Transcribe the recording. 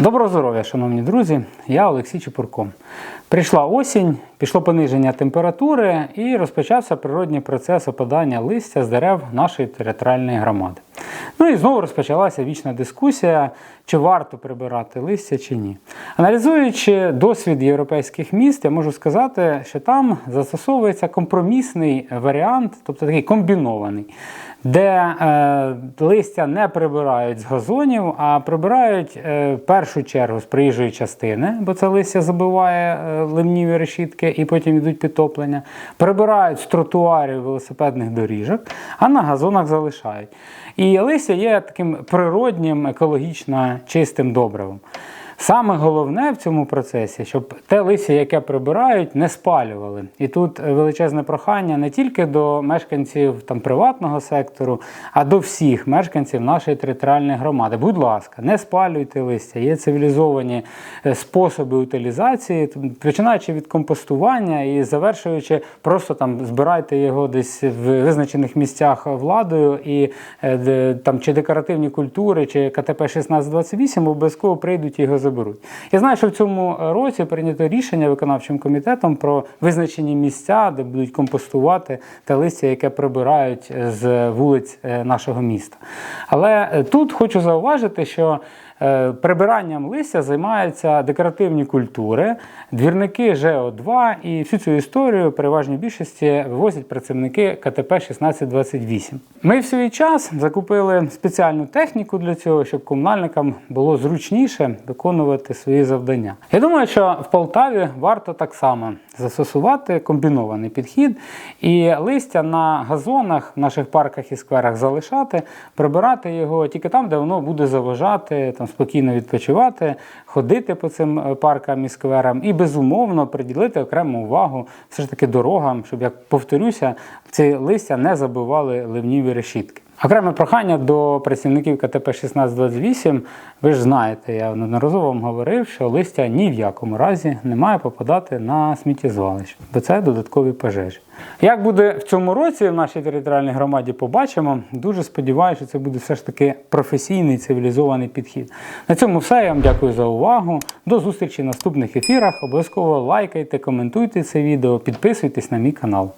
Доброго здоров'я, шановні друзі! Я Олексій Чепурко. Прийшла осінь, пішло пониження температури і розпочався природній процес опадання листя з дерев нашої територіальної громади. Ну і знову розпочалася вічна дискусія, чи варто прибирати листя чи ні. Аналізуючи досвід європейських міст, я можу сказати, що там застосовується компромісний варіант, тобто такий комбінований, де е, листя не прибирають з газонів, а прибирають е, в першу чергу з проїжджої частини, бо це листя забиває е, ливніві решітки і потім йдуть підтоплення. Прибирають з тротуарів велосипедних доріжок, а на газонах залишають. І листя є таким природнім, екологічно чистим добривом. Саме головне в цьому процесі, щоб те листя, яке прибирають, не спалювали. І тут величезне прохання не тільки до мешканців там, приватного сектору, а до всіх мешканців нашої територіальної громади. Будь ласка, не спалюйте листя. Є цивілізовані е, способи утилізації, починаючи від компостування і завершуючи, просто там збирайте його десь в визначених місцях владою, і е, там чи декоративні культури, чи КТП 1628 обов'язково прийдуть його заберуть. Я знаю, що в цьому році прийнято рішення виконавчим комітетом про визначені місця, де будуть компостувати те листя, яке прибирають з вулиць е, нашого міста. Але е, тут хочу зауважити, що прибиранням листя займаються декоративні культури, двірники ЖО2 і всю цю історію переважній більшості вивозять працівники КТП 1628. Ми в свій час закупили спеціальну техніку для цього, щоб комунальникам було зручніше виконувати свої завдання. Я думаю, що в Полтаві варто так само застосувати комбінований підхід і листя на газонах, в наших парках і скверах залишати, прибирати його тільки там, де воно буде заважати, там спокійно відпочивати, ходити по цим е, паркам і скверам, і безумовно приділити окрему увагу все ж таки дорогам, щоб як повторюся, ці листя не забивали ливніві решітки. Окреме прохання до працівників КТП 1628. Ви ж знаєте, я неодноразово вам говорив, що листя ні в якому разі не має попадати на сміттєзвалище, бо це додаткові пожежі. Як буде в цьому році в нашій територіальній громаді, побачимо. Дуже сподіваюся, що це буде все ж таки професійний цивілізований підхід. На цьому все. Я вам дякую за увагу. До зустрічі в наступних ефірах. Обов'язково лайкайте, коментуйте це відео, підписуйтесь на мій канал.